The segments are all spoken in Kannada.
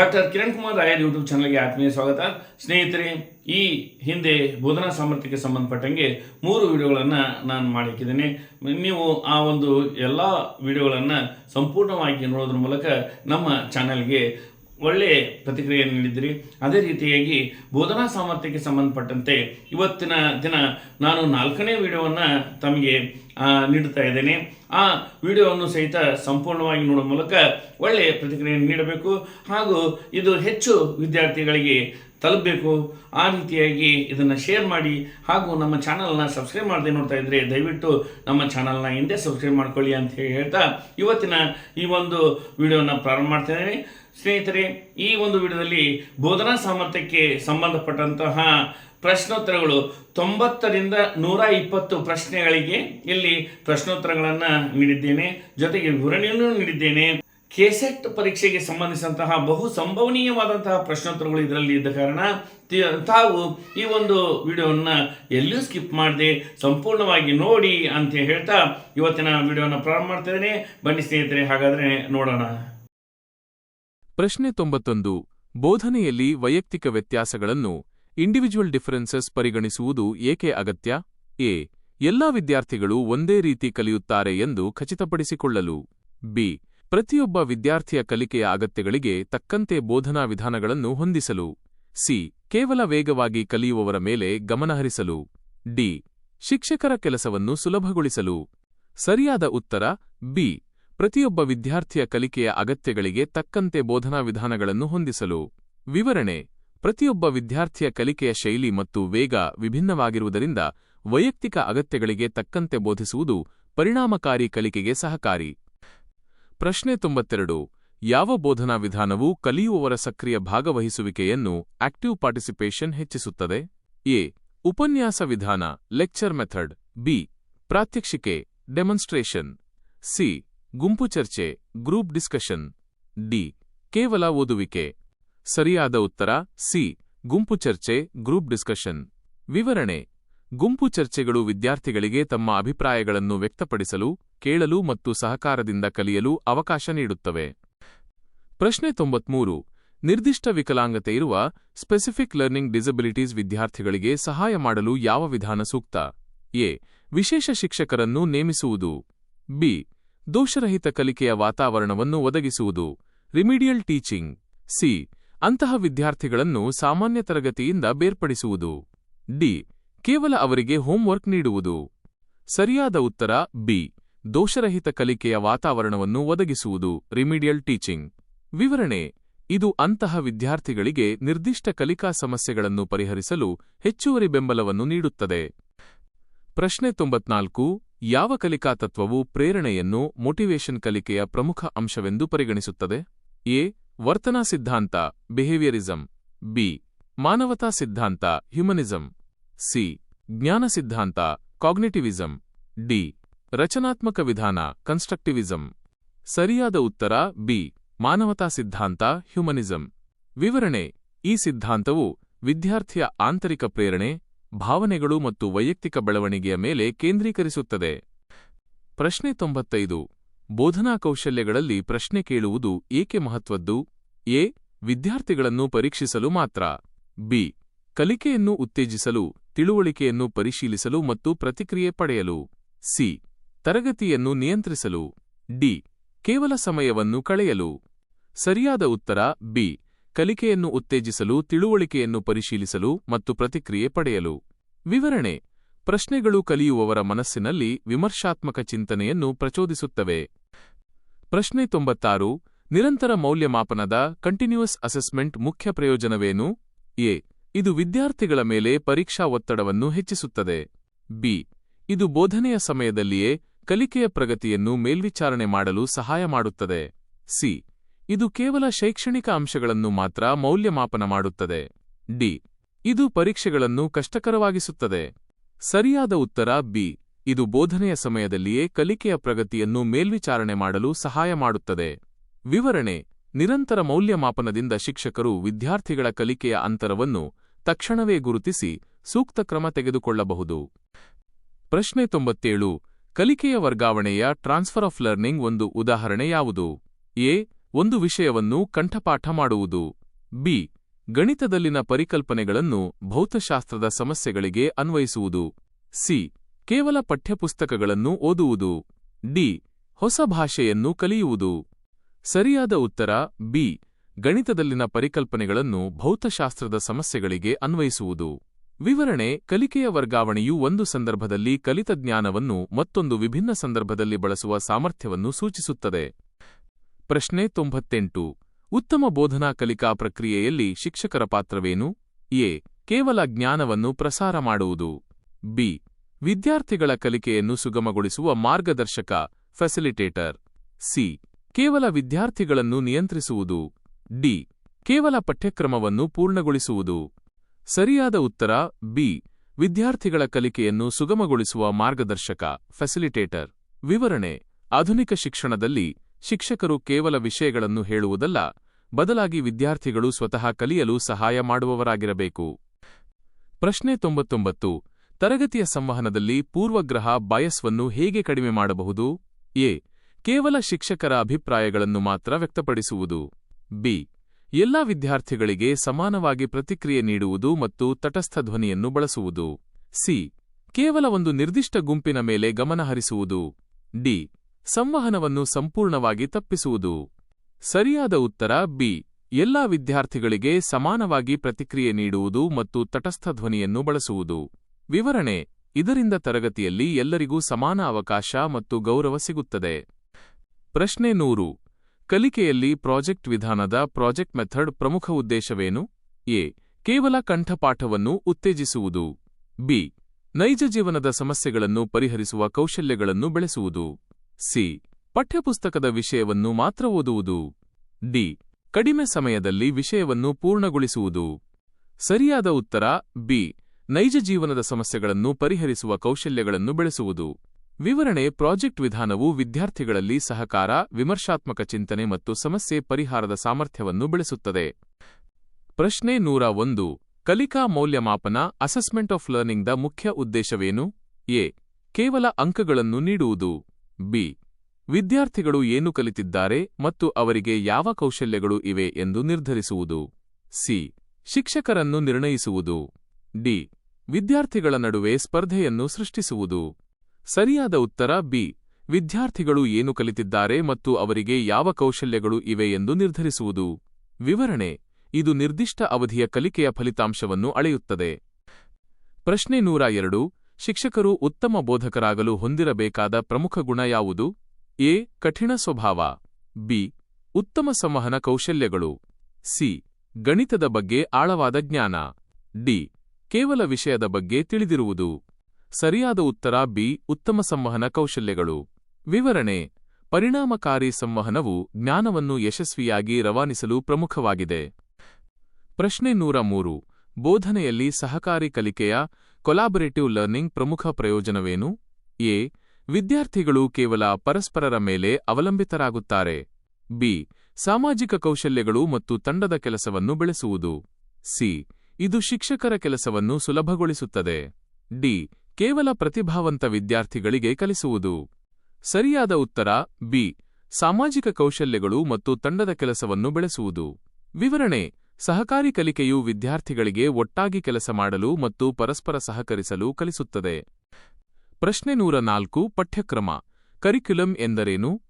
ಡಾಕ್ಟರ್ ಕಿರಣ್ ಕುಮಾರ್ ರಾಯರ್ ಯೂಟ್ಯೂಬ್ ಚಾನಲ್ಗೆ ಆತ್ಮೀಯ ಸ್ವಾಗತ. ಸ್ನೇಹಿತರೆ, ಈ ಹಿಂದೆ ಬೋಧನಾ ಸಾಮರ್ಥ್ಯಕ್ಕೆ ಸಂಬಂಧಪಟ್ಟಂಗೆ ಮೂರು ವಿಡಿಯೋಗಳನ್ನು ನಾನು ಮಾಡಿಕ್ಕಿದ್ದೇನೆ. ನೀವು ಆ ಒಂದು ಎಲ್ಲ ವಿಡಿಯೋಗಳನ್ನು ಸಂಪೂರ್ಣವಾಗಿ ನೋಡೋದ್ರ ಮೂಲಕ ನಮ್ಮ ಚಾನಲ್ಗೆ ಒಳ್ಳೆಯ ಪ್ರತಿಕ್ರಿಯೆಯನ್ನು ನೀಡಿದ್ರಿ ಅದೇ ರೀತಿಯಾಗಿ ಬೋಧನಾ ಸಾಮರ್ಥ್ಯಕ್ಕೆ ಸಂಬಂಧಪಟ್ಟಂತೆ ಇವತ್ತಿನ ದಿನ ನಾನು ನಾಲ್ಕನೇ ವಿಡಿಯೋವನ್ನು ತಮಗೆ ನೀಡುತ್ತಾ ಇದ್ದೇನೆ. ಆ ವಿಡಿಯೋವನ್ನು ಸಹಿತ ಸಂಪೂರ್ಣವಾಗಿ ನೋಡುವ ಮೂಲಕ ಒಳ್ಳೆಯ ಪ್ರತಿಕ್ರಿಯೆಯನ್ನು ನೀಡಬೇಕು. ಹಾಗೂ ಇದು ಹೆಚ್ಚು ವಿದ್ಯಾರ್ಥಿಗಳಿಗೆ ತಲುಪಬೇಕು. ಆ ರೀತಿಯಾಗಿ ಇದನ್ನು ಶೇರ್ ಮಾಡಿ ಹಾಗೂ ನಮ್ಮ ಚಾನಲ್ನ ಸಬ್ಸ್ಕ್ರೈಬ್ ಮಾಡದೆ ನೋಡ್ತಾ ಇದ್ದರೆ ದಯವಿಟ್ಟು ನಮ್ಮ ಚಾನಲ್ನ ಹಿಂದೆ ಸಬ್ಸ್ಕ್ರೈಬ್ ಮಾಡ್ಕೊಳ್ಳಿ ಅಂತ ಹೇಳಿ ಹೇಳ್ತಾ ಇವತ್ತಿನ ಈ ಒಂದು ವಿಡಿಯೋನ ಪ್ರಾರಂಭ ಮಾಡ್ತಾ ಸ್ನೇಹಿತರೆ, ಈ ಒಂದು ವಿಡಿಯೋದಲ್ಲಿ ಬೋಧನಾ ಸಾಮರ್ಥ್ಯಕ್ಕೆ ಸಂಬಂಧಪಟ್ಟಂತಹ ಪ್ರಶ್ನೋತ್ತರಗಳು ತೊಂಬತ್ತರಿಂದ ನೂರ ಇಪ್ಪತ್ತು ಪ್ರಶ್ನೆಗಳಿಗೆ ಇಲ್ಲಿ ಪ್ರಶ್ನೋತ್ತರಗಳನ್ನು ನೀಡಿದ್ದೇನೆ. ಜೊತೆಗೆ ವಿವರಣೆಯನ್ನು ನೀಡಿದ್ದೇನೆ. ಕೆಸೆಟ್ ಪರೀಕ್ಷೆಗೆ ಸಂಬಂಧಿಸಿದಂತಹ ಬಹು ಸಂಭವನೀಯವಾದಂತಹ ಪ್ರಶ್ನೋತ್ತರಗಳು ಇದರಲ್ಲಿ ಇದ್ದ ಕಾರಣ ತಾವು ಈ ಒಂದು ವಿಡಿಯೋವನ್ನು ಎಲ್ಲಿಯೂ ಸ್ಕಿಪ್ ಮಾಡದೆ ಸಂಪೂರ್ಣವಾಗಿ ನೋಡಿ ಅಂತ ಹೇಳ್ತಾ ಇವತ್ತಿನ ವಿಡಿಯೋನ ಪ್ರಾರಂಭ ಮಾಡ್ತಿದ್ದೇನೆ ಬನ್ನಿ ಸ್ನೇಹಿತರೆ, ಹಾಗಾದರೆ ನೋಡೋಣ. ಪ್ರಶ್ನೆ ತೊಂಬತ್ತೊಂದು. ಬೋಧನೆಯಲ್ಲಿ ವೈಯಕ್ತಿಕ ವ್ಯತ್ಯಾಸಗಳನ್ನು ಇಂಡಿವಿಜುವಲ್ ಡಿಫರೆನ್ಸಸ್ ಪರಿಗಣಿಸುವುದು ಏಕೆ ಅಗತ್ಯ? ಎ. ಎಲ್ಲಾ ವಿದ್ಯಾರ್ಥಿಗಳು ಒಂದೇ ರೀತಿ ಕಲಿಯುತ್ತಾರೆ ಎಂದು ಖಚಿತಪಡಿಸಿಕೊಳ್ಳಲು. ಬಿ. ಪ್ರತಿಯೊಬ್ಬ ವಿದ್ಯಾರ್ಥಿಯ ಕಲಿಕೆಯ ಅಗತ್ಯಗಳಿಗೆ ತಕ್ಕಂತೆ ಬೋಧನಾ ವಿಧಾನಗಳನ್ನು ಹೊಂದಿಸಲು. ಸಿ. ಕೇವಲ ವೇಗವಾಗಿ ಕಲಿಯುವವರ ಮೇಲೆ ಗಮನಹರಿಸಲು ಡಿ. ಶಿಕ್ಷಕರ ಕೆಲಸವನ್ನು ಸುಲಭಗೊಳಿಸಲು. ಸರಿಯಾದ ಉತ್ತರ, ಬಿ. ಪ್ರತಿಯೊಬ್ಬ ವಿದ್ಯಾರ್ಥಿಯ ಕಲಿಕೆಯ ಅಗತ್ಯಗಳಿಗೆ ತಕ್ಕಂತೆ ಬೋಧನಾ ವಿಧಾನಗಳನ್ನು ಹೊಂದಿಸಲು. ವಿವರಣೆ. ಪ್ರತಿಯೊಬ್ಬ ವಿದ್ಯಾರ್ಥಿಯ ಕಲಿಕೆಯ ಶೈಲಿ ಮತ್ತು ವೇಗ ವಿಭಿನ್ನವಾಗಿರುವುದರಿಂದ ವೈಯಕ್ತಿಕ ಅಗತ್ಯಗಳಿಗೆ ತಕ್ಕಂತೆ ಬೋಧಿಸುವುದು ಪರಿಣಾಮಕಾರಿ ಕಲಿಕೆಗೆ ಸಹಕಾರಿ. ಪ್ರಶ್ನೆ ತೊಂಬತ್ತೆರಡು. ಯಾವ ಬೋಧನಾ ವಿಧಾನವು ಕಲಿಯುವವರ ಸಕ್ರಿಯ ಭಾಗವಹಿಸುವಿಕೆಯನ್ನು ಆಕ್ಟಿವ್ ಪಾರ್ಟಿಸಿಪೇಷನ್ ಹೆಚ್ಚಿಸುತ್ತದೆ? ಎ. ಉಪನ್ಯಾಸ ವಿಧಾನ, ಲೆಕ್ಚರ್ ಮೆಥಡ್. ಬಿ. ಪ್ರಾತ್ಯಕ್ಷಿಕೆ, ಡೆಮಾನ್ಸ್ಟ್ರೇಷನ್. ಸಿ. ಗುಂಪು ಚರ್ಚೆ, ಗ್ರೂಪ್ ಡಿಸ್ಕಷನ್. ಡಿ. ಕೇವಲ ಓದುವಿಕೆ. ಸರಿಯಾದ ಉತ್ತರ, ಸಿ. ಗುಂಪು ಚರ್ಚೆ, ಗ್ರೂಪ್ ಡಿಸ್ಕಷನ್. ವಿವರಣೆ. ಗುಂಪು ಚರ್ಚೆಗಳು ವಿದ್ಯಾರ್ಥಿಗಳಿಗೆ ತಮ್ಮ ಅಭಿಪ್ರಾಯಗಳನ್ನು ವ್ಯಕ್ತಪಡಿಸಲು, ಕೇಳಲು ಮತ್ತು ಸಹಕಾರದಿಂದ ಕಲಿಯಲು ಅವಕಾಶ ನೀಡುತ್ತವೆ. ಪ್ರಶ್ನೆ ತೊಂಬತ್ಮೂರು. ನಿರ್ದಿಷ್ಟ ವಿಕಲಾಂಗತೆ ಇರುವ ಸ್ಪೆಸಿಫಿಕ್ ಲರ್ನಿಂಗ್ ಡಿಸಬಿಲಿಟೀಸ್ ವಿದ್ಯಾರ್ಥಿಗಳಿಗೆ ಸಹಾಯ ಮಾಡಲು ಯಾವ ವಿಧಾನ ಸೂಕ್ತ? ಎ. ವಿಶೇಷ ಶಿಕ್ಷಕರನ್ನು ನೇಮಿಸುವುದು. ಬಿ. ದೋಷರಹಿತ ಕಲಿಕೆಯ ವಾತಾವರಣವನ್ನು ಒದಗಿಸುವುದು. Remedial teaching. ಸಿ. ಅಂತಹ ವಿದ್ಯಾರ್ಥಿಗಳನ್ನು ಸಾಮಾನ್ಯ ತರಗತಿಯಿಂದ ಬೇರ್ಪಡಿಸುವುದು. ಡಿ. ಕೇವಲ ಅವರಿಗೆ ಹೋಂವರ್ಕ್ ನೀಡುವುದು. ಸರಿಯಾದ ಉತ್ತರ, ಬಿ. ದೋಷರಹಿತ ಕಲಿಕೆಯ ವಾತಾವರಣವನ್ನು ಒದಗಿಸುವುದು. Remedial teaching. ವಿವರಣೆ. ಇದು ಅಂತಹ ವಿದ್ಯಾರ್ಥಿಗಳಿಗೆ ನಿರ್ದಿಷ್ಟ ಕಲಿಕಾ ಸಮಸ್ಯೆಗಳನ್ನು ಪರಿಹರಿಸಲು ಹೆಚ್ಚುವರಿ ಬೆಂಬಲವನ್ನು ನೀಡುತ್ತದೆ. ಪ್ರಶ್ನೆ ತೊಂಬತ್ನಾಲ್ಕು. ಯಾವ ಕಲಿಕಾ ತತ್ವವು ಪ್ರೇರಣೆಯನ್ನು ಮೋಟಿವೇಶನ್ ಕಲಿಕೆಯ ಪ್ರಮುಖ ಅಂಶವೆಂದು ಪರಿಗಣಿಸುತ್ತದೆ? ಎ. ವರ್ತನಾ ಸಿದ್ಧಾಂತ ಬಿಹೇವಿಯರಿಸಂ ಬಿ. ಮಾನವತಾ ಸಿದ್ಧಾಂತ ಹ್ಯುಮನಿಸಂ ಸಿ. ಜ್ಞಾನ ಸಿದ್ಧಾಂತ ಕಾಗ್ನಿಟಿವಿಸಂ ಡಿ. ರಚನಾತ್ಮಕ ವಿಧಾನ ಕನ್ಸ್ಟ್ರಕ್ಟಿವಿಸಂ ಸರಿಯಾದ ಉತ್ತರ, ಬಿ. ಮಾನವತಾ ಸಿದ್ಧಾಂತ ಹ್ಯುಮನಿಸಂ ವಿವರಣೆ, ಈ ಸಿದ್ಧಾಂತವು ವಿದ್ಯಾರ್ಥಿಯ ಆಂತರಿಕ ಪ್ರೇರಣೆ ಭಾವನೆಗಳು ಮತ್ತು ವೈಯಕ್ತಿಕ ಬೆಳವಣಿಗೆಯ ಮೇಲೆ ಕೇಂದ್ರೀಕರಿಸುತ್ತದೆ. ಪ್ರಶ್ನೆ ತೊಂಬತ್ತೈದು. ಬೋಧನಾ ಕೌಶಲ್ಯಗಳಲ್ಲಿ ಪ್ರಶ್ನೆ ಕೇಳುವುದು ಏಕೆ ಮಹತ್ವದ್ದು? ಎ. ವಿದ್ಯಾರ್ಥಿಗಳನ್ನು ಪರೀಕ್ಷಿಸಲು ಮಾತ್ರ. ಬಿ. ಕಲಿಕೆಯನ್ನು ಉತ್ತೇಜಿಸಲು, ತಿಳುವಳಿಕೆಯನ್ನು ಪರಿಶೀಲಿಸಲು ಮತ್ತು ಪ್ರತಿಕ್ರಿಯೆ ಪಡೆಯಲು. ಸಿ. ತರಗತಿಯನ್ನು ನಿಯಂತ್ರಿಸಲು. ಡಿ. ಕೇವಲ ಸಮಯವನ್ನು ಕಳೆಯಲು. ಸರಿಯಾದ ಉತ್ತರ, ಬಿ. ಕಲಿಕೆಯನ್ನು ಉತ್ತೇಜಿಸಲು, ತಿಳುವಳಿಕೆಯನ್ನು ಪರಿಶೀಲಿಸಲು ಮತ್ತು ಪ್ರತಿಕ್ರಿಯೆ ಪಡೆಯಲು. ವಿವರಣೆ. ಪ್ರಶ್ನೆಗಳು ಕಲಿಯುವವರ ಮನಸ್ಸಿನಲ್ಲಿ ವಿಮರ್ಶಾತ್ಮಕ ಚಿಂತನೆಯನ್ನು ಪ್ರಚೋದಿಸುತ್ತವೆ. ಪ್ರಶ್ನೆ ತೊಂಬತ್ತಾರು. ನಿರಂತರ ಮೌಲ್ಯಮಾಪನದ ಕಂಟಿನ್ಯೂಸ್ ಅಸೆಸ್ಮೆಂಟ್ ಮುಖ್ಯ ಪ್ರಯೋಜನವೇನು? ಎ. ಇದು ವಿದ್ಯಾರ್ಥಿಗಳ ಮೇಲೆ ಪರೀಕ್ಷಾ ಒತ್ತಡವನ್ನು ಹೆಚ್ಚಿಸುತ್ತದೆ. ಬಿ. ಇದು ಬೋಧನೆಯ ಸಮಯದಲ್ಲಿಯೇ ಕಲಿಕೆಯ ಪ್ರಗತಿಯನ್ನು ಮೇಲ್ವಿಚಾರಣೆ ಮಾಡಲು ಸಹಾಯ ಮಾಡುತ್ತದೆ. ಸಿ. ಇದು ಕೇವಲ ಶೈಕ್ಷಣಿಕ ಅಂಶಗಳನ್ನು ಮಾತ್ರ ಮೌಲ್ಯಮಾಪನ ಮಾಡುತ್ತದೆ. ಡಿ. ಇದು ಪರೀಕ್ಷೆಗಳನ್ನು ಕಷ್ಟಕರವಾಗಿಸುತ್ತದೆ. ಸರಿಯಾದ ಉತ್ತರ ಬಿ. ಇದು ಬೋಧನೆಯ ಸಮಯದಲ್ಲಿಯೇ ಕಲಿಕೆಯ ಪ್ರಗತಿಯನ್ನು ಮೇಲ್ವಿಚಾರಣೆ ಮಾಡಲು ಸಹಾಯ ಮಾಡುತ್ತದೆ. ವಿವರಣೆ. ನಿರಂತರ ಮೌಲ್ಯಮಾಪನದಿಂದ ಶಿಕ್ಷಕರು ವಿದ್ಯಾರ್ಥಿಗಳ ಕಲಿಕೆಯ ಅಂತರವನ್ನು ತಕ್ಷಣವೇ ಗುರುತಿಸಿ ಸೂಕ್ತ ಕ್ರಮ ತೆಗೆದುಕೊಳ್ಳಬಹುದು. ಪ್ರಶ್ನೆ ತೊಂಬತ್ತೇಳು. ಕಲಿಕೆಯ ವರ್ಗಾವಣೆಯ ಟ್ರಾನ್ಸ್ಫರ್ ಆಫ್ ಲರ್ನಿಂಗ್ ಒಂದು ಉದಾಹರಣೆ ಯಾವುದು? ಎ. ಒಂದು ವಿಷಯವನ್ನು ಕಂಠಪಾಠ ಮಾಡುವುದು. ಬಿ. ಗಣಿತದಲ್ಲಿನ ಪರಿಕಲ್ಪನೆಗಳನ್ನು ಭೌತಶಾಸ್ತ್ರದ ಸಮಸ್ಯೆಗಳಿಗೆ ಅನ್ವಯಿಸುವುದು. ಸಿ. ಕೇವಲ ಪಠ್ಯಪುಸ್ತಕಗಳನ್ನು ಓದುವುದು. ಡಿ. ಹೊಸ ಭಾಷೆಯನ್ನು ಕಲಿಯುವುದು. ಸರಿಯಾದ ಉತ್ತರ, ಬಿ. ಗಣಿತದಲ್ಲಿನ ಪರಿಕಲ್ಪನೆಗಳನ್ನು ಭೌತಶಾಸ್ತ್ರದ ಸಮಸ್ಯೆಗಳಿಗೆ ಅನ್ವಯಿಸುವುದು. ವಿವರಣೆ, ಕಲಿಕೆಯ ವರ್ಗಾವಣೆಯು ಒಂದು ಸಂದರ್ಭದಲ್ಲಿ ಕಲಿತ ಜ್ಞಾನವನ್ನು ಮತ್ತೊಂದು ವಿಭಿನ್ನ ಸಂದರ್ಭದಲ್ಲಿ ಬಳಸುವ ಸಾಮರ್ಥ್ಯವನ್ನು ಸೂಚಿಸುತ್ತದೆ. ಪ್ರಶ್ನೆ ತೊಂಬತ್ತೆಂಟು. ಉತ್ತಮ ಬೋಧನಾ ಕಲಿಕಾ ಪ್ರಕ್ರಿಯೆಯಲ್ಲಿ ಶಿಕ್ಷಕರ ಪಾತ್ರವೇನು? ಎ. ಕೇವಲ ಜ್ಞಾನವನ್ನು ಪ್ರಸಾರ ಮಾಡುವುದು. ಬಿ. ವಿದ್ಯಾರ್ಥಿಗಳ ಕಲಿಕೆಯನ್ನು ಸುಗಮಗೊಳಿಸುವ ಮಾರ್ಗದರ್ಶಕ ಫೆಸಿಲಿಟೇಟರ್ ಸಿ. ಕೇವಲ ವಿದ್ಯಾರ್ಥಿಗಳನ್ನು ನಿಯಂತ್ರಿಸುವುದು. ಡಿ. ಕೇವಲ ಪಠ್ಯಕ್ರಮವನ್ನು ಪೂರ್ಣಗೊಳಿಸುವುದು. ಸರಿಯಾದ ಉತ್ತರ, ಬಿ. ವಿದ್ಯಾರ್ಥಿಗಳ ಕಲಿಕೆಯನ್ನು ಸುಗಮಗೊಳಿಸುವ ಮಾರ್ಗದರ್ಶಕ ಫೆಸಿಲಿಟೇಟರ್ ವಿವರಣೆ, ಆಧುನಿಕ ಶಿಕ್ಷಣದಲ್ಲಿ ಶಿಕ್ಷಕರು ಕೇವಲ ವಿಷಯಗಳನ್ನು ಹೇಳುವುದಲ್ಲ, ಬದಲಾಗಿ ವಿದ್ಯಾರ್ಥಿಗಳು ಸ್ವತಃ ಕಲಿಯಲು ಸಹಾಯ ಮಾಡುವವರಾಗಿರಬೇಕು. ಪ್ರಶ್ನೆ ತೊಂಬತ್ತೊಂಬತ್ತು, ತರಗತಿಯ ಸಂವಹನದಲ್ಲಿ ಪೂರ್ವಗ್ರಹ ಬಯಸ್ವನ್ನು ಹೇಗೆ ಕಡಿಮೆ ಮಾಡಬಹುದು? ಎ, ಕೇವಲ ಶಿಕ್ಷಕರ ಅಭಿಪ್ರಾಯಗಳನ್ನು ಮಾತ್ರ ವ್ಯಕ್ತಪಡಿಸುವುದು. ಬಿ, ಎಲ್ಲಾ ವಿದ್ಯಾರ್ಥಿಗಳಿಗೆ ಸಮಾನವಾಗಿ ಪ್ರತಿಕ್ರಿಯೆ ನೀಡುವುದು ಮತ್ತು ತಟಸ್ಥ ಧ್ವನಿಯನ್ನು ಬಳಸುವುದು. ಸಿ, ಕೇವಲ ಒಂದು ನಿರ್ದಿಷ್ಟ ಗುಂಪಿನ ಮೇಲೆ ಗಮನಹರಿಸುವುದು. ಡಿ ಸಂವಹನವನ್ನು ಸಂಪೂರ್ಣವಾಗಿ ತಪ್ಪಿಸುವುದು. ಸರಿಯಾದ ಉತ್ತರ ಬಿ. ಎಲ್ಲಾ ವಿದ್ಯಾರ್ಥಿಗಳಿಗೆ ಸಮಾನವಾಗಿ ಪ್ರತಿಕ್ರಿಯೆ ನೀಡುವುದು ಮತ್ತು ತಟಸ್ಥ ಧ್ವನಿಯನ್ನು ಬಳಸುವುದು. ವಿವರಣೆ. ಇದರಿಂದ ತರಗತಿಯಲ್ಲಿ ಎಲ್ಲರಿಗೂ ಸಮಾನ ಅವಕಾಶ ಮತ್ತು ಗೌರವ ಸಿಗುತ್ತದೆ. ಪ್ರಶ್ನೆ ನೂರು. ಕಲಿಕೆಯಲ್ಲಿ ಪ್ರಾಜೆಕ್ಟ್ ವಿಧಾನದ ಪ್ರಾಜೆಕ್ಟ್ ಮೆಥಡ್ ಪ್ರಮುಖ ಉದ್ದೇಶವೇನು? ಎ. ಕೇವಲ ಕಂಠಪಾಠವನ್ನು ಉತ್ತೇಜಿಸುವುದು. ಬಿ. ನೈಜ ಜೀವನದ ಸಮಸ್ಯೆಗಳನ್ನು ಪರಿಹರಿಸುವ ಕೌಶಲ್ಯಗಳನ್ನು ಬೆಳೆಸುವುದು. ಸಿ. ಪಠ್ಯಪುಸ್ತಕದ ವಿಷಯವನ್ನು ಮಾತ್ರ ಓದುವುದು. ಡಿ. ಕಡಿಮೆ ಸಮಯದಲ್ಲಿ ವಿಷಯವನ್ನು ಪೂರ್ಣಗೊಳಿಸುವುದು. ಸರಿಯಾದ ಉತ್ತರ, ಬಿ. ನೈಜ ಜೀವನದ ಸಮಸ್ಯೆಗಳನ್ನು ಪರಿಹರಿಸುವ ಕೌಶಲ್ಯಗಳನ್ನು ಬೆಳೆಸುವುದು. ವಿವರಣೆ, ಪ್ರಾಜೆಕ್ಟ್ ವಿಧಾನವು ವಿದ್ಯಾರ್ಥಿಗಳಲ್ಲಿ ಸಹಕಾರ, ವಿಮರ್ಶಾತ್ಮಕ ಚಿಂತನೆ ಮತ್ತು ಸಮಸ್ಯೆ ಪರಿಹಾರದ ಸಾಮರ್ಥ್ಯವನ್ನು ಬೆಳೆಸುತ್ತದೆ. ಪ್ರಶ್ನೆ ನೂರ ಒಂದು. ಕಲಿಕಾ ಮೌಲ್ಯಮಾಪನ, ಅಸೆಸ್ಮೆಂಟ್ ಆಫ್ ಲರ್ನಿಂಗ್ದ ಮುಖ್ಯ ಉದ್ದೇಶವೇನು? ಎ. ಕೇವಲ ಅಂಕಗಳನ್ನು ನೀಡುವುದು. ಬಿ. ವಿದ್ಯಾರ್ಥಿಗಳು ಏನು ಕಲಿತಿದ್ದಾರೆ ಮತ್ತು ಅವರಿಗೆ ಯಾವ ಕೌಶಲ್ಯಗಳು ಇವೆ ಎಂದು ನಿರ್ಧರಿಸುವುದು. ಸಿ. ಶಿಕ್ಷಕರನ್ನು ನಿರ್ಣಯಿಸುವುದು. ಡಿ. ವಿದ್ಯಾರ್ಥಿಗಳ ನಡುವೆ ಸ್ಪರ್ಧೆಯನ್ನು ಸೃಷ್ಟಿಸುವುದು. ಸರಿಯಾದ ಉತ್ತರ ಬಿ. ವಿದ್ಯಾರ್ಥಿಗಳು ಏನು ಕಲಿತಿದ್ದಾರೆ ಮತ್ತು ಅವರಿಗೆ ಯಾವ ಕೌಶಲ್ಯಗಳು ಇವೆ ಎಂದು ನಿರ್ಧರಿಸುವುದು. ವಿವರಣೆ. ಇದು ನಿರ್ದಿಷ್ಟ ಅವಧಿಯ ಕಲಿಕೆಯ ಫಲಿತಾಂಶವನ್ನು ಅಳೆಯುತ್ತದೆ. ಪ್ರಶ್ನೆ ನೂರ ಎರಡು. ಶಿಕ್ಷಕರು ಉತ್ತಮ ಬೋಧಕರಾಗಲು ಹೊಂದಿರಬೇಕಾದ ಪ್ರಮುಖ ಗುಣ ಯಾವುದು? ಎ. ಕಠಿಣ ಸ್ವಭಾವ. ಬಿ. ಉತ್ತಮ ಸಂವಹನ ಕೌಶಲ್ಯಗಳು. ಸಿ. ಗಣಿತದ ಬಗ್ಗೆ ಆಳವಾದ ಜ್ಞಾನ. ಡಿ. ಕೇವಲ ವಿಷಯದ ಬಗ್ಗೆ ತಿಳಿದಿರುವುದು. ಸರಿಯಾದ ಉತ್ತರ ಬಿ. ಉತ್ತಮ ಸಂವಹನ ಕೌಶಲ್ಯಗಳು. ವಿವರಣೆ. ಪರಿಣಾಮಕಾರಿ ಸಂವಹನವು ಜ್ಞಾನವನ್ನು ಯಶಸ್ವಿಯಾಗಿ ರವಾನಿಸಲು ಪ್ರಮುಖವಾಗಿದೆ. ಪ್ರಶ್ನೆ ನೂರ ಮೂರು. ಬೋಧನೆಯಲ್ಲಿ ಸಹಕಾರಿ ಕಲಿಕೆಯ ಕೊಲಾಬರೇಟಿವ್ ಲರ್ನಿಂಗ್ ಪ್ರಮುಖ ಪ್ರಯೋಜನವೇನು? ಎ. ವಿದ್ಯಾರ್ಥಿಗಳು ಕೇವಲ ಪರಸ್ಪರರ ಮೇಲೆ ಅವಲಂಬಿತರಾಗುತ್ತಾರೆ. ಬಿ. ಸಾಮಾಜಿಕ ಕೌಶಲ್ಯಗಳು ಮತ್ತು ತಂಡದ ಕೆಲಸವನ್ನು ಬೆಳೆಸುವುದು. ಸಿ. ಇದು ಶಿಕ್ಷಕರ ಕೆಲಸವನ್ನು ಸುಲಭಗೊಳಿಸುತ್ತದೆ. ಡಿ. ಕೇವಲ ಪ್ರತಿಭಾವಂತ ವಿದ್ಯಾರ್ಥಿಗಳಿಗೆ ಕಲಿಸುವುದು. ಸರಿಯಾದ ಉತ್ತರ, ಬಿ. ಸಾಮಾಜಿಕ ಕೌಶಲ್ಯಗಳು ಮತ್ತು ತಂಡದ ಕೆಲಸವನ್ನು ಬೆಳೆಸುವುದು. ವಿವರಣೆ ಸಹಕಾರಿ ಕಲಿಕೆಯು ವಿದ್ಯಾರ್ಥಿಗಳಿಗೆ ಒಟ್ಟಾಗಿ ಕೆಲಸ ಮಾಡಲು ಮತ್ತು ಪರಸ್ಪರ ಸಹಕರಿಸಲು ಕಲಿಸುತ್ತದೆ. ಪ್ರಶ್ನೆ ನೂರ ನಾಲ್ಕು, ಪಠ್ಯಕ್ರಮ. ಕರಿಕ್ಯುಲಂ ಎಂದರೇನು?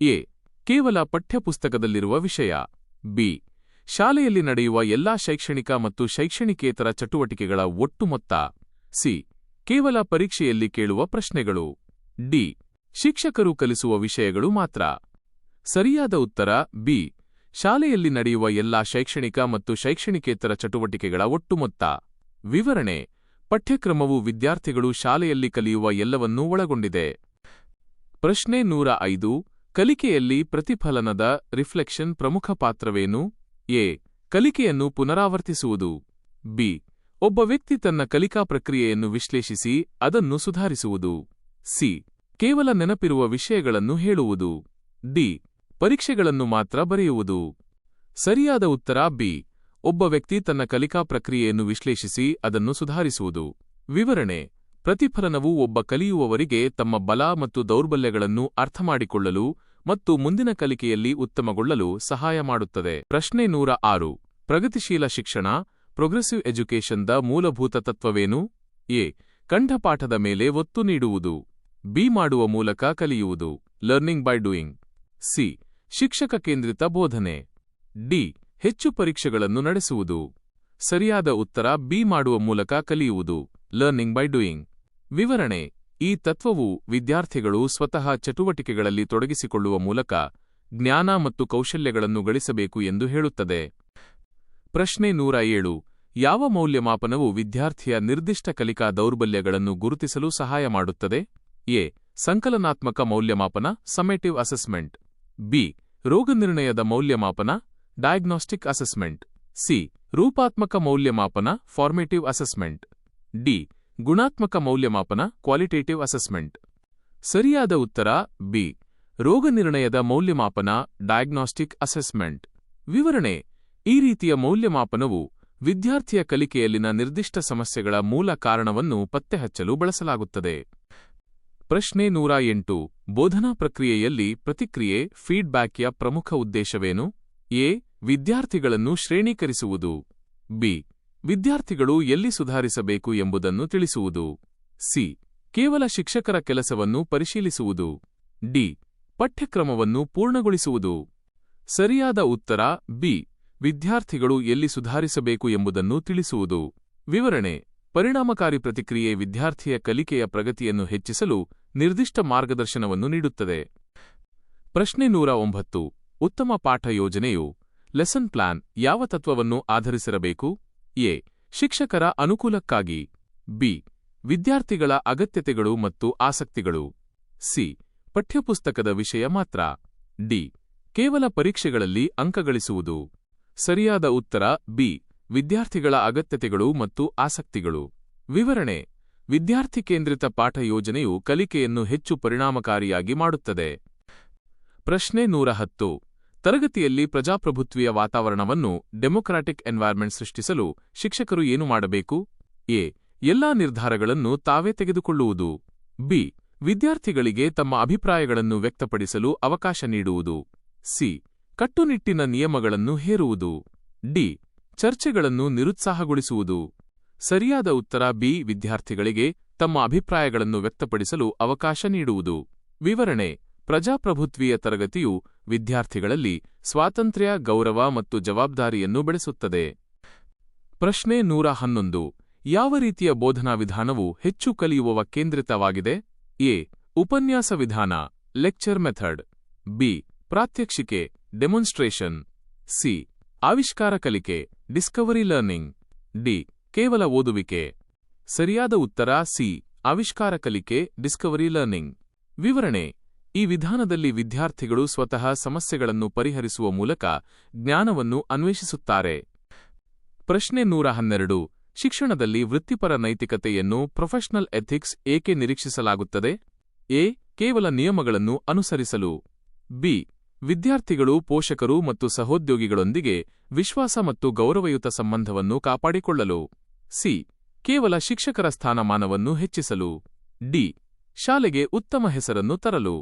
ಎ. ಕೇವಲ ಪಠ್ಯಪುಸ್ತಕದಲ್ಲಿರುವ ವಿಷಯ. ಬಿ. ಶಾಲೆಯಲ್ಲಿ ನಡೆಯುವ ಎಲ್ಲಾ ಶೈಕ್ಷಣಿಕ ಮತ್ತು ಶೈಕ್ಷಣಿಕೇತರ ಚಟುವಟಿಕೆಗಳ ಒಟ್ಟು ಮೊತ್ತ. ಸಿ. ಕೇವಲ ಪರೀಕ್ಷೆಯಲ್ಲಿ ಕೇಳುವ ಪ್ರಶ್ನೆಗಳು. ಡಿ. ಶಿಕ್ಷಕರು ಕಲಿಸುವ ವಿಷಯಗಳು ಮಾತ್ರ. ಸರಿಯಾದ ಉತ್ತರ. ಬಿ. ಶಾಲೆಯಲ್ಲಿ ನಡೆಯುವ ಎಲ್ಲಾ ಶೈಕ್ಷಣಿಕ ಮತ್ತು ಶೈಕ್ಷಣಿಕೇತರ ಚಟುವಟಿಕೆಗಳ ಒಟ್ಟು ಮೊತ್ತ. ವಿವರಣೆ. ಪಠ್ಯಕ್ರಮವು ವಿದ್ಯಾರ್ಥಿಗಳು ಶಾಲೆಯಲ್ಲಿ ಕಲಿಯುವ ಎಲ್ಲವನ್ನೂ ಒಳಗೊಂಡಿದೆ. ಪ್ರಶ್ನೆ ನೂರ ಐದು. ಕಲಿಕೆಯಲ್ಲಿ ಪ್ರತಿಫಲನದ ರಿಫ್ಲೆಕ್ಷನ್ ಪ್ರಮುಖ ಪಾತ್ರವೇನು? ಎ. ಕಲಿಕೆಯನ್ನು ಪುನರಾವರ್ತಿಸುವುದು. ಬಿ. ಒಬ್ಬ ವ್ಯಕ್ತಿ ತನ್ನ ಕಲಿಕಾ ಪ್ರಕ್ರಿಯೆಯನ್ನು ವಿಶ್ಲೇಷಿಸಿ ಅದನ್ನು ಸುಧಾರಿಸುವುದು. ಸಿ. ಕೇವಲ ನೆನಪಿರುವ ವಿಷಯಗಳನ್ನು ಹೇಳುವುದು. ಡಿ. ಪರೀಕ್ಷೆಗಳನ್ನು ಮಾತ್ರ ಬರೆಯುವುದು. ಸರಿಯಾದ ಉತ್ತರ ಬಿ. ಒಬ್ಬ ವ್ಯಕ್ತಿ ತನ್ನ ಕಲಿಕಾ ಪ್ರಕ್ರಿಯೆಯನ್ನು ವಿಶ್ಲೇಷಿಸಿ ಅದನ್ನು ಸುಧಾರಿಸುವುದು. ವಿವರಣೆ. ಪ್ರತಿಫಲನವು ಒಬ್ಬ ಕಲಿಯುವವರಿಗೆ ತಮ್ಮ ಬಲ ಮತ್ತು ದೌರ್ಬಲ್ಯಗಳನ್ನು ಅರ್ಥಮಾಡಿಕೊಳ್ಳಲು ಮತ್ತು ಮುಂದಿನ ಕಲಿಕೆಯಲ್ಲಿ ಉತ್ತಮಗೊಳ್ಳಲು ಸಹಾಯ ಮಾಡುತ್ತದೆ. ಪ್ರಶ್ನೆ ನೂರ ಆರು. ಪ್ರಗತಿಶೀಲ ಶಿಕ್ಷಣ ಪ್ರೋಗ್ರೆಸಿವ್ ಎಜುಕೇಷನ್ದ ಮೂಲಭೂತ ತತ್ವವೇನು? ಎ. ಕಂಠಪಾಠದ ಮೇಲೆ ಒತ್ತು ನೀಡುವುದು. ಬಿ. ಮಾಡುವ ಮೂಲಕ ಕಲಿಯುವುದು. Learning by doing. ಸಿ. ಶಿಕ್ಷಕ ಕೇಂದ್ರಿತ ಬೋಧನೆ. ಡಿ. ಹೆಚ್ಚು ಪರೀಕ್ಷೆಗಳನ್ನು ನಡೆಸುವುದು. ಸರಿಯಾದ ಉತ್ತರ ಬಿ ಮಾಡುವ ಮೂಲಕ ಕಲಿಯುವುದು. Learning by doing. ವಿವರಣೆ. ಈ ತತ್ವವು ವಿದ್ಯಾರ್ಥಿಗಳು ಸ್ವತಃ ಚಟುವಟಿಕೆಗಳಲ್ಲಿ ತೊಡಗಿಸಿಕೊಳ್ಳುವ ಮೂಲಕ ಜ್ಞಾನ ಮತ್ತು ಕೌಶಲ್ಯಗಳನ್ನು ಗಳಿಸಬೇಕು ಎಂದು ಹೇಳುತ್ತದೆ. ಪ್ರಶ್ನೆ ನೂರ ಏಳು. ಯಾವ ಮೌಲ್ಯಮಾಪನವು ವಿದ್ಯಾರ್ಥಿಯ ನಿರ್ದಿಷ್ಟ ಕಲಿಕಾ ದೌರ್ಬಲ್ಯಗಳನ್ನು ಗುರುತಿಸಲು ಸಹಾಯ ಮಾಡುತ್ತದೆ? ಎ. ಸಂಕಲನಾತ್ಮಕ ಮೌಲ್ಯಮಾಪನ ಸಮೇಟಿವ್ ಅಸೆಸ್ಮೆಂಟ್. ಬಿ. ರೋಗನಿರ್ಣಯದ ಮೌಲ್ಯಮಾಪನ ಡಯಾಗ್ನೋಸ್ಟಿಕ್ ಅಸೆಸ್ಮೆಂಟ್ ಸಿ. ರೂಪಾತ್ಮಕ ಮೌಲ್ಯಮಾಪನ ಫಾರ್ಮೇಟಿವ್ ಅಸೆಸ್ಮೆಂಟ್ ಡಿ. ಗುಣಾತ್ಮಕ ಮೌಲ್ಯಮಾಪನ ಕ್ವಾಲಿಟೇಟಿವ್ ಅಸೆಸ್ಮೆಂಟ್ ಸರಿಯಾದ ಉತ್ತರ, ಬಿ. ರೋಗನಿರ್ಣಯದ ಮೌಲ್ಯಮಾಪನ ಡಯಾಗ್ನೋಸ್ಟಿಕ್ ಅಸೆಸ್ಮೆಂಟ್ ವಿವರಣೆ. ಈ ರೀತಿಯ ಮೌಲ್ಯಮಾಪನವು ವಿದ್ಯಾರ್ಥಿಯ ಕಲಿಕೆಯಲ್ಲಿನ ನಿರ್ದಿಷ್ಟ ಸಮಸ್ಯೆಗಳ ಮೂಲ ಕಾರಣವನ್ನು ಪತ್ತೆಹಚ್ಚಲು ಬಳಸಲಾಗುತ್ತದೆ. ಪ್ರಶ್ನೆ ನೂರ ಎಂಟು. ಬೋಧನಾ ಪ್ರಕ್ರಿಯೆಯಲ್ಲಿ ಪ್ರತಿಕ್ರಿಯೆ, ಫೀಡ್ಬ್ಯಾಕ್ಯ ಪ್ರಮುಖ ಉದ್ದೇಶವೇನು? ಎ. ವಿದ್ಯಾರ್ಥಿಗಳನ್ನು ಶ್ರೇಣೀಕರಿಸುವುದು. ಬಿ. ವಿದ್ಯಾರ್ಥಿಗಳು ಎಲ್ಲಿ ಸುಧಾರಿಸಬೇಕು ಎಂಬುದನ್ನು ತಿಳಿಸುವುದು. ಸಿ. ಕೇವಲ ಶಿಕ್ಷಕರ ಕೆಲಸವನ್ನು ಪರಿಶೀಲಿಸುವುದು. ಡಿ. ಪಠ್ಯಕ್ರಮವನ್ನು ಪೂರ್ಣಗೊಳಿಸುವುದು. ಸರಿಯಾದ ಉತ್ತರ, ಬಿ. ವಿದ್ಯಾರ್ಥಿಗಳು ಎಲ್ಲಿ ಸುಧಾರಿಸಬೇಕು ಎಂಬುದನ್ನು ತಿಳಿಸುವುದು. ವಿವರಣೆ. ಪರಿಣಾಮಕಾರಿ ಪ್ರತಿಕ್ರಿಯೆ ವಿದ್ಯಾರ್ಥಿಯ ಕಲಿಕೆಯ ಪ್ರಗತಿಯನ್ನು ಹೆಚ್ಚಿಸಲು ನಿರ್ದಿಷ್ಟ ಮಾರ್ಗದರ್ಶನವನ್ನು ನೀಡುತ್ತದೆ. ಪ್ರಶ್ನೆ ನೂರ ಒಂಬತ್ತು. ಉತ್ತಮ ಪಾಠ ಯೋಜನೆಯು ಲೆಸನ್ ಪ್ಲಾನ್ ಯಾವ ತತ್ವವನ್ನು ಆಧರಿಸಿರಬೇಕು? ಎ. ಶಿಕ್ಷಕರ ಅನುಕೂಲಕ್ಕಾಗಿ. ಬಿ. ವಿದ್ಯಾರ್ಥಿಗಳ ಅಗತ್ಯತೆಗಳು ಮತ್ತು ಆಸಕ್ತಿಗಳು. ಸಿ. ಪಠ್ಯಪುಸ್ತಕದ ವಿಷಯ ಮಾತ್ರ. ಡಿ. ಕೇವಲ ಪರೀಕ್ಷೆಗಳಲ್ಲಿ ಅಂಕಗಳಿಸುವುದು. ಸರಿಯಾದ ಉತ್ತರ ಬಿ. ವಿದ್ಯಾರ್ಥಿಗಳ ಅಗತ್ಯತೆಗಳು ಮತ್ತು ಆಸಕ್ತಿಗಳು. ವಿವರಣೆ. ವಿದ್ಯಾರ್ಥಿ ಕೇಂದ್ರಿತ ಪಾಠ ಯೋಜನೆಯು ಕಲಿಕೆಯನ್ನು ಹೆಚ್ಚು ಪರಿಣಾಮಕಾರಿಯಾಗಿ ಮಾಡುತ್ತದೆ. ಪ್ರಶ್ನೆ ನೂರ ಹತ್ತು. ತರಗತಿಯಲ್ಲಿ ಪ್ರಜಾಪ್ರಭುತ್ವೀಯ ವಾತಾವರಣವನ್ನು ಡೆಮೊಕ್ರಾಟಿಕ್ ಎನ್ವೈರ್ಮೆಂಟ್ ಸೃಷ್ಟಿಸಲು ಶಿಕ್ಷಕರು ಏನು ಮಾಡಬೇಕು? ಎ. ಎಲ್ಲಾ ನಿರ್ಧಾರಗಳನ್ನು ತಾವೇ ತೆಗೆದುಕೊಳ್ಳುವುದು. ಬಿ. ವಿದ್ಯಾರ್ಥಿಗಳಿಗೆ ತಮ್ಮ ಅಭಿಪ್ರಾಯಗಳನ್ನು ವ್ಯಕ್ತಪಡಿಸಲು ಅವಕಾಶ ನೀಡುವುದು. ಸಿ. ಕಟ್ಟುನಿಟ್ಟಿನ ನಿಯಮಗಳನ್ನು ಹೇರುವುದು. ಡಿ. ಚರ್ಚೆಗಳನ್ನು ನಿರುತ್ಸಾಹಗೊಳಿಸುವುದು. ಸರಿಯಾದ ಉತ್ತರ ಬಿ ವಿದ್ಯಾರ್ಥಿಗಳಿಗೆ ತಮ್ಮ ಅಭಿಪ್ರಾಯಗಳನ್ನು ವ್ಯಕ್ತಪಡಿಸಲು ಅವಕಾಶ ನೀಡುವುದು. ವಿವರಣೆ, ಪ್ರಜಾಪ್ರಭುತ್ವೀಯ ತರಗತಿಯು ವಿದ್ಯಾರ್ಥಿಗಳಲ್ಲಿ ಸ್ವಾತಂತ್ರ್ಯ, ಗೌರವ ಮತ್ತು ಜವಾಬ್ದಾರಿಯನ್ನು ಬೆಳೆಸುತ್ತದೆ. ಪ್ರಶ್ನೆ ನೂರ ಹನ್ನೊಂದು, ಯಾವ ರೀತಿಯ ಬೋಧನಾ ವಿಧಾನವು ಹೆಚ್ಚು ಕಲಿಯುವವ ಕೇಂದ್ರಿತವಾಗಿದೆ? ಎ, ಉಪನ್ಯಾಸ ವಿಧಾನ, ಲೆಕ್ಚರ್ ಮೆಥಡ್. ಬಿ, ಪ್ರಾತ್ಯಕ್ಷಿಕೆ, ಡೆಮೊನ್ಸ್ಟ್ರೇಷನ್. ಸಿ ಆವಿಷ್ಕಾರ ಕಲಿಕೆ ಡಿಸ್ಕವರಿ ಲರ್ನಿಂಗ್ ಡಿ. ಕೇವಲ ಓದುವಿಕೆ. ಸರಿಯಾದ ಉತ್ತರ ಸಿ. ಆವಿಷ್ಕಾರ ಕಲಿಕೆ ಡಿಸ್ಕವರಿ ಲರ್ನಿಂಗ್ ವಿವರಣೆ. ಈ ವಿಧಾನದಲ್ಲಿ ವಿದ್ಯಾರ್ಥಿಗಳು ಸ್ವತಃ ಸಮಸ್ಯೆಗಳನ್ನು ಪರಿಹರಿಸುವ ಮೂಲಕ ಜ್ಞಾನವನ್ನು ಅನ್ವೇಷಿಸುತ್ತಾರೆ. ಪ್ರಶ್ನೆ ನೂರ ಹನ್ನೆರಡು. ಶಿಕ್ಷಣದಲ್ಲಿ ವೃತ್ತಿಪರ ನೈತಿಕತೆಯನ್ನು ಪ್ರೊಫೆಷನಲ್ ಎಥಿಕ್ಸ್ ಏಕೆ ನಿರೀಕ್ಷಿಸಲಾಗುತ್ತದೆ? ಎ. ಕೇವಲ ನಿಯಮಗಳನ್ನು ಅನುಸರಿಸಲು. ಬಿ. ವಿದ್ಯಾರ್ಥಿಗಳು, ಪೋಷಕರು ಮತ್ತು ಸಹೋದ್ಯೋಗಿಗಳೊಂದಿಗೆ ವಿಶ್ವಾಸ ಮತ್ತು ಗೌರವಯುತ ಸಂಬಂಧವನ್ನು ಕಾಪಾಡಿಕೊಳ್ಳಲು ಸಿ. ಕೇವಲ ಶಿಕ್ಷಕರ ಸ್ಥಾನಮಾನವನ್ನು ಹೆಚ್ಚಿಸಲು ಡಿ. ಶಾಲೆಗೆ ಉತ್ತಮ ಹೆಸರನ್ನು ತರಲು.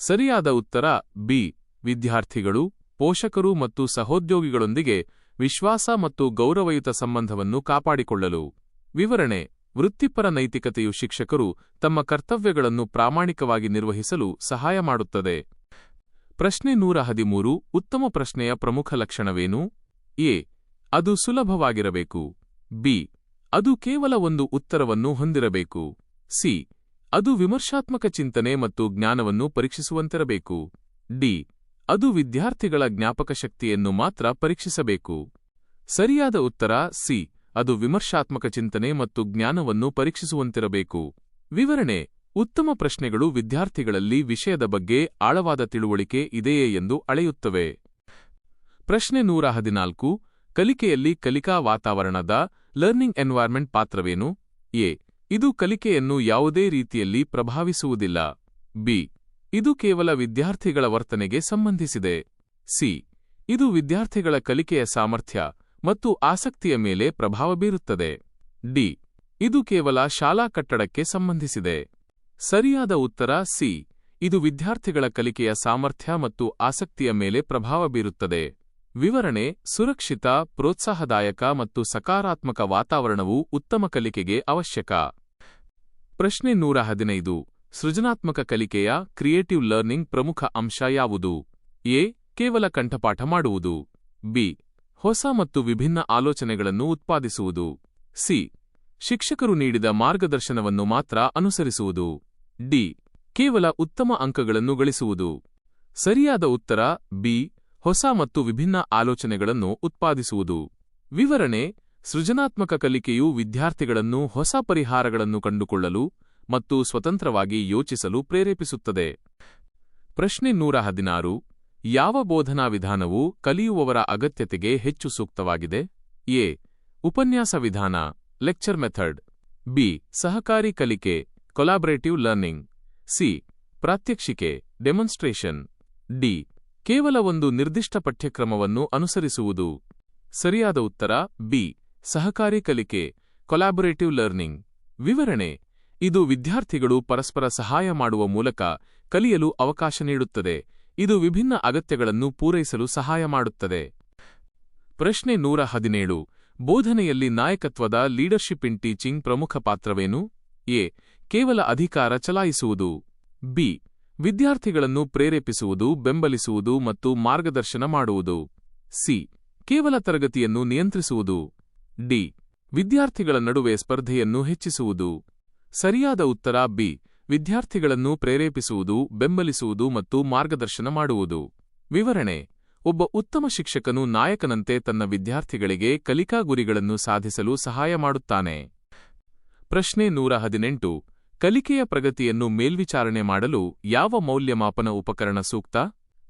ಸರಿಯಾದ ಉತ್ತರ ಬಿ. ವಿದ್ಯಾರ್ಥಿಗಳು, ಪೋಷಕರು ಮತ್ತು ಸಹೋದ್ಯೋಗಿಗಳೊಂದಿಗೆ ವಿಶ್ವಾಸ ಮತ್ತು ಗೌರವಯುತ ಸಂಬಂಧವನ್ನು ಕಾಪಾಡಿಕೊಳ್ಳಲು. ವಿವರಣೆ, ವೃತ್ತಿಪರ ನೈತಿಕತೆಯು ಶಿಕ್ಷಕರು ತಮ್ಮ ಕರ್ತವ್ಯಗಳನ್ನು ಪ್ರಾಮಾಣಿಕವಾಗಿ ನಿರ್ವಹಿಸಲು ಸಹಾಯ ಮಾಡುತ್ತದೆ. ಪ್ರಶ್ನೆ ನೂರ ಹದಿಮೂರು ಉತ್ತಮ ಪ್ರಶ್ನೆಯ ಪ್ರಮುಖ ಲಕ್ಷಣವೇನು? ಎ. ಅದು ಸುಲಭವಾಗಿರಬೇಕು. ಬಿ. ಅದು ಕೇವಲ ಒಂದು ಉತ್ತರವನ್ನು ಹೊಂದಿರಬೇಕು. ಸಿ. ಅದು ವಿಮರ್ಶಾತ್ಮಕ ಚಿಂತನೆ ಮತ್ತು ಜ್ಞಾನವನ್ನು ಪರೀಕ್ಷಿಸುವಂತಿರಬೇಕು. ಡಿ. ಅದು ವಿದ್ಯಾರ್ಥಿಗಳ ಜ್ಞಾಪಕ ಶಕ್ತಿಯನ್ನು ಮಾತ್ರ ಪರೀಕ್ಷಿಸಬೇಕು. ಸರಿಯಾದ ಉತ್ತರ, ಸಿ. ಅದು ವಿಮರ್ಶಾತ್ಮಕ ಚಿಂತನೆ ಮತ್ತು ಜ್ಞಾನವನ್ನು ಪರೀಕ್ಷಿಸುವಂತಿರಬೇಕು. ವಿವರಣೆ ಉತ್ತಮ ಪ್ರಶ್ನೆಗಳು ವಿದ್ಯಾರ್ಥಿಗಳಲ್ಲಿ ವಿಷಯದ ಬಗ್ಗೆ ಆಳವಾದ ತಿಳುವಳಿಕೆ ಇದೆಯೇ ಎಂದು ಅಳೆಯುತ್ತವೆ. ಪ್ರಶ್ನೆ ನೂರ ಹದಿನಾಲ್ಕು, ಕಲಿಕೆಯಲ್ಲಿ ಕಲಿಕಾ ವಾತಾವರಣದ ಲರ್ನಿಂಗ್ ಎನ್ವೈರ್ಮೆಂಟ್ ಪಾತ್ರವೇನು? ಎ. ಇದು ಕಲಿಕೆಯನ್ನು ಯಾವುದೇ ರೀತಿಯಲ್ಲಿ ಪ್ರಭಾವಿಸುವುದಿಲ್ಲ. ಬಿ. ಇದು ಕೇವಲ ವಿದ್ಯಾರ್ಥಿಗಳ ವರ್ತನೆಗೆ ಸಂಬಂಧಿಸಿದೆ. ಸಿ. ಇದು ವಿದ್ಯಾರ್ಥಿಗಳ ಕಲಿಕೆಯ ಸಾಮರ್ಥ್ಯ ಮತ್ತು ಆಸಕ್ತಿಯ ಮೇಲೆ ಪ್ರಭಾವ ಬೀರುತ್ತದೆ. ಡಿ. ಇದು ಕೇವಲ ಶಾಲಾ ಕಟ್ಟಡಕ್ಕೆ ಸಂಬಂಧಿಸಿದೆ. ಸರಿಯಾದ ಉತ್ತರ ಸಿ. ಇದು ವಿದ್ಯಾರ್ಥಿಗಳ ಕಲಿಕೆಯ ಸಾಮರ್ಥ್ಯ ಮತ್ತು ಆಸಕ್ತಿಯ ಮೇಲೆ ಪ್ರಭಾವ ಬೀರುತ್ತದೆ. ವಿವರಣೆ, ಸುರಕ್ಷಿತ, ಪ್ರೋತ್ಸಾಹದಾಯಕ ಮತ್ತು ಸಕಾರಾತ್ಮಕ ವಾತಾವರಣವು ಉತ್ತಮ ಕಲಿಕೆಗೆ ಅವಶ್ಯಕ. ಪ್ರಶ್ನೆ ನೂರ ಹದಿನೈದು. ಸೃಜನಾತ್ಮಕ ಕಲಿಕೆಯ ಕ್ರಿಯೇಟಿವ್ ಲರ್ನಿಂಗ್ ಪ್ರಮುಖ ಅಂಶ ಯಾವುದು? ಎ. ಕೇವಲ ಕಂಠಪಾಠ ಮಾಡುವುದು. ಬಿ. ಹೊಸ ಮತ್ತು ವಿಭಿನ್ನ ಆಲೋಚನೆಗಳನ್ನು ಉತ್ಪಾದಿಸುವುದು. ಸಿ. ಶಿಕ್ಷಕರು ನೀಡಿದ ಮಾರ್ಗದರ್ಶನವನ್ನು ಮಾತ್ರ ಅನುಸರಿಸುವುದು. ಡಿ. ಕೇವಲ ಉತ್ತಮ ಅಂಕಗಳನ್ನು ಗಳಿಸುವುದು. ಸರಿಯಾದ ಉತ್ತರ, ಬಿ. ಹೊಸ ಮತ್ತು ವಿಭಿನ್ನ ಆಲೋಚನೆಗಳನ್ನು ಉತ್ಪಾದಿಸುವುದು. ವಿವರಣೆ, ಸೃಜನಾತ್ಮಕ ಕಲಿಕೆಯು ವಿದ್ಯಾರ್ಥಿಗಳನ್ನು ಹೊಸ ಪರಿಹಾರಗಳನ್ನು ಕಂಡುಕೊಳ್ಳಲು ಮತ್ತು ಸ್ವತಂತ್ರವಾಗಿ ಯೋಚಿಸಲು ಪ್ರೇರೇಪಿಸುತ್ತದೆ. ಪ್ರಶ್ನೆ ನೂರ ಹದಿನಾರು, ಯಾವ ಬೋಧನಾ ವಿಧಾನವು ಕಲಿಯುವವರ ಅಗತ್ಯತೆಗೆ ಹೆಚ್ಚು ಸೂಕ್ತವಾಗಿದೆ? ಎ. ಉಪನ್ಯಾಸ ವಿಧಾನ. Lecture method. ಬಿ. ಸಹಕಾರಿ ಕಲಿಕೆ, ಕೊಲಾಬರೇಟಿವ್ ಲರ್ನಿಂಗ್. ಸಿ. ಪ್ರಾತ್ಯಕ್ಷಿಕೆ, ಡೆಮಾನ್ಸ್ಟ್ರೇಷನ್. ಡಿ. ಕೇವಲ ಒಂದು ನಿರ್ದಿಷ್ಟ ಪಠ್ಯಕ್ರಮವನ್ನು ಅನುಸರಿಸುವುದು. ಸರಿಯಾದ ಉತ್ತರ? ಬಿ. ಸಹಕಾರಿ ಕಲಿಕೆ, ಕೊಲಾಬರೇಟಿವ್ ಲರ್ನಿಂಗ್. ವಿವರಣೆ. ಇದು ವಿದ್ಯಾರ್ಥಿಗಳು ಪರಸ್ಪರ ಸಹಾಯ ಮಾಡುವ ಮೂಲಕ ಕಲಿಯಲು ಅವಕಾಶ ನೀಡುತ್ತದೆ. ಇದು ವಿಭಿನ್ನ ಅಗತ್ಯಗಳನ್ನು ಪೂರೈಸಲು ಸಹಾಯ ಮಾಡುತ್ತದೆ. ಪ್ರಶ್ನೆ ನೂರ ಹದಿನೇಳು. ಬೋಧನೆಯಲ್ಲಿ ನಾಯಕತ್ವದ ಲೀಡರ್ಶಿಪ್ ಇನ್ ಟೀಚಿಂಗ್ ಪ್ರಮುಖ ಪಾತ್ರವೇನು? ಎ. ಕೇವಲ ಅಧಿಕಾರ ಚಲಾಯಿಸುವುದು. ಬಿ. ವಿದ್ಯಾರ್ಥಿಗಳನ್ನು ಪ್ರೇರೇಪಿಸುವುದು, ಬೆಂಬಲಿಸುವುದು ಮತ್ತು ಮಾರ್ಗದರ್ಶನ ಮಾಡುವುದು. ಸಿ. ಕೇವಲ ತರಗತಿಯನ್ನು ನಿಯಂತ್ರಿಸುವುದು. ಡಿ. ವಿದ್ಯಾರ್ಥಿಗಳ ನಡುವೆ ಸ್ಪರ್ಧೆಯನ್ನು ಹೆಚ್ಚಿಸುವುದು. ಸರಿಯಾದ ಉತ್ತರ ಬಿ. ವಿದ್ಯಾರ್ಥಿಗಳನ್ನು ಪ್ರೇರೇಪಿಸುವುದು, ಬೆಂಬಲಿಸುವುದು ಮತ್ತು ಮಾರ್ಗದರ್ಶನ ಮಾಡುವುದು. ವಿವರಣೆ. ಒಬ್ಬ ಉತ್ತಮ ಶಿಕ್ಷಕನು ನಾಯಕನಂತೆ ತನ್ನ ವಿದ್ಯಾರ್ಥಿಗಳಿಗೆ ಕಲಿಕಾ ಗುರಿಗಳನ್ನು ಸಾಧಿಸಲು ಸಹಾಯ ಮಾಡುತ್ತಾನೆ. ಪ್ರಶ್ನೆ ನೂರ ಹದಿನೆಂಟು. ಕಲಿಕೆಯ ಪ್ರಗತಿಯನ್ನು ಮೇಲ್ವಿಚಾರಣೆ ಮಾಡಲು ಯಾವ ಮೌಲ್ಯಮಾಪನ ಉಪಕರಣ ಸೂಕ್ತ?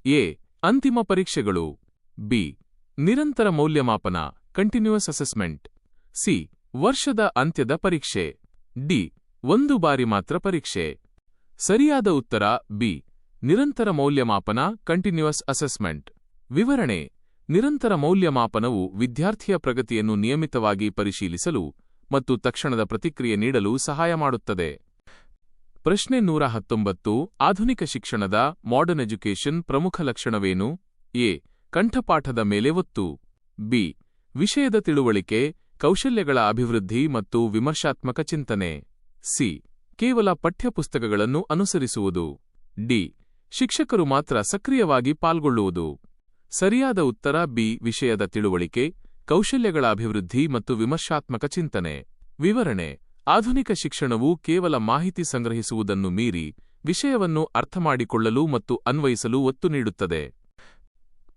ಎ. ಅಂತಿಮ ಪರೀಕ್ಷೆಗಳು. ಬಿ. ನಿರಂತರ ಮೌಲ್ಯಮಾಪನ, ಕಂಟಿನ್ಯೂಯಸ್ ಅಸೆಸ್ಮೆಂಟ್. ಸಿ. ವರ್ಷದ ಅಂತ್ಯದ ಪರೀಕ್ಷೆ. ಡಿ. ಒಂದು ಬಾರಿ ಮಾತ್ರ ಪರೀಕ್ಷೆ. ಸರಿಯಾದ ಉತ್ತರ, ಬಿ. ನಿರಂತರ ಮೌಲ್ಯಮಾಪನ ಕಂಟಿನ್ಯೂಸ್ ಅಸೆಸ್ಮೆಂಟ್. ವಿವರಣೆ, ನಿರಂತರ ಮೌಲ್ಯಮಾಪನವು ವಿದ್ಯಾರ್ಥಿಯ ಪ್ರಗತಿಯನ್ನು ನಿಯಮಿತವಾಗಿ ಪರಿಶೀಲಿಸಲು ಮತ್ತು ತಕ್ಷಣದ ಪ್ರತಿಕ್ರಿಯೆ ನೀಡಲು ಸಹಾಯ ಮಾಡುತ್ತದೆ. ಪ್ರಶ್ನೆ ನೂರ ಹತ್ತೊಂಬತ್ತು, ಆಧುನಿಕ ಶಿಕ್ಷಣದ ಮಾಡರ್ನ್ ಎಜುಕೇಷನ್ ಪ್ರಮುಖ ಲಕ್ಷಣವೇನು? ಎ, ಕಂಠಪಾಠದ ಮೇಲೆ ಒತ್ತು. ಬಿ, ವಿಷಯದ ತಿಳುವಳಿಕೆ, ಕೌಶಲ್ಯಗಳ ಅಭಿವೃದ್ಧಿ ಮತ್ತು ವಿಮರ್ಶಾತ್ಮಕ ಚಿಂತನೆ. ಸಿ, ಕೇವಲ ಪಠ್ಯಪುಸ್ತಕಗಳನ್ನು ಅನುಸರಿಸುವುದು. ಡಿ, ಶಿಕ್ಷಕರು ಮಾತ್ರ ಸಕ್ರಿಯವಾಗಿ ಪಾಲ್ಗೊಳ್ಳುವುದು. ಸರಿಯಾದ ಉತ್ತರ ಬಿ ವಿಷಯದ ತಿಳುವಳಿಕೆ, ಕೌಶಲ್ಯಗಳ ಅಭಿವೃದ್ಧಿ ಮತ್ತು ವಿಮರ್ಶಾತ್ಮಕ ಚಿಂತನೆ. ವಿವರಣೆ. ಆಧುನಿಕ ಶಿಕ್ಷಣವು ಕೇವಲ ಮಾಹಿತಿ ಸಂಗ್ರಹಿಸುವುದನ್ನು ಮೀರಿ, ವಿಷಯವನ್ನು ಅರ್ಥಮಾಡಿಕೊಳ್ಳಲು ಮತ್ತು ಅನ್ವಯಿಸಲು ಒತ್ತು ನೀಡುತ್ತದೆ.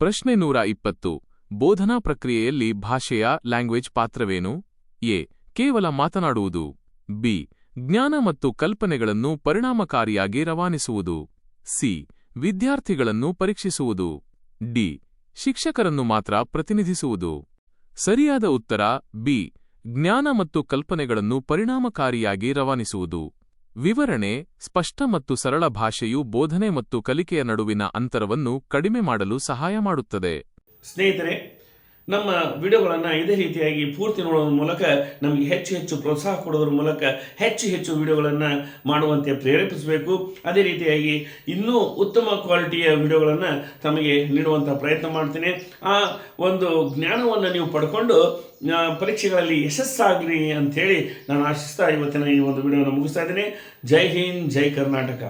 ಪ್ರಶ್ನೆ ನೂರ ಇಪ್ಪತ್ತು. ಬೋಧನಾ ಪ್ರಕ್ರಿಯೆಯಲ್ಲಿ ಭಾಷೆಯ ಲ್ಯಾಂಗ್ವೇಜ್ ಪಾತ್ರವೇನು? ಎ. ಕೇವಲ ಮಾತನಾಡುವುದು. ಬಿ. ಜ್ಞಾನ ಮತ್ತು ಕಲ್ಪನೆಗಳನ್ನು ಪರಿಣಾಮಕಾರಿಯಾಗಿ ರವಾನಿಸುವುದು. ಸಿ. ವಿದ್ಯಾರ್ಥಿಗಳನ್ನು ಪರೀಕ್ಷಿಸುವುದು. ಡಿ. ಶಿಕ್ಷಕರನ್ನು ಮಾತ್ರ ಪ್ರತಿನಿಧಿಸುವುದು. ಸರಿಯಾದ ಉತ್ತರ, ಬಿ. ಜ್ಞಾನ ಮತ್ತು ಕಲ್ಪನೆಗಳನ್ನು ಪರಿಣಾಮಕಾರಿಯಾಗಿ ರವಾನಿಸುವುದು. ವಿವರಣೆ, ಸ್ಪಷ್ಟ ಮತ್ತು ಸರಳ ಭಾಷೆಯು ಬೋಧನೆ ಮತ್ತು ಕಲಿಕೆಯ ನಡುವಿನ ಅಂತರವನ್ನು ಕಡಿಮೆ ಮಾಡಲು ಸಹಾಯ ಮಾಡುತ್ತದೆ. ಸ್ನೇಹಿತರೆ ನಮ್ಮ ವಿಡಿಯೋಗಳನ್ನು ಇದೇ ರೀತಿಯಾಗಿ ಪೂರ್ತಿ ನೋಡೋದ್ರ ಮೂಲಕ ನಮಗೆ ಹೆಚ್ಚು ಹೆಚ್ಚು ಪ್ರೋತ್ಸಾಹ ಕೊಡೋದ್ರ ಮೂಲಕ ಹೆಚ್ಚು ಹೆಚ್ಚು ವಿಡಿಯೋಗಳನ್ನು ಮಾಡುವಂತೆ ಪ್ರೇರೇಪಿಸಬೇಕು. ಅದೇ ರೀತಿಯಾಗಿ ಇನ್ನೂ ಉತ್ತಮ ಕ್ವಾಲಿಟಿಯ ವಿಡಿಯೋಗಳನ್ನು ತಮಗೆ ನೀಡುವಂಥ ಪ್ರಯತ್ನ ಮಾಡ್ತೀನಿ. ಆ ಒಂದು ಜ್ಞಾನವನ್ನು ನೀವು ಪಡ್ಕೊಂಡು ಪರೀಕ್ಷೆಗಳಲ್ಲಿ ಯಶಸ್ಸಾಗಲಿ ಅಂಥೇಳಿ ನಾನು ಆಶಿಸ್ತಾ ಇವತ್ತಿನ ಈ ಒಂದು ವಿಡಿಯೋನ ಮುಗಿಸ್ತಾ ಇದ್ದೀನಿ. ಜೈ ಹಿಂದ್, ಜೈ ಕರ್ನಾಟಕ.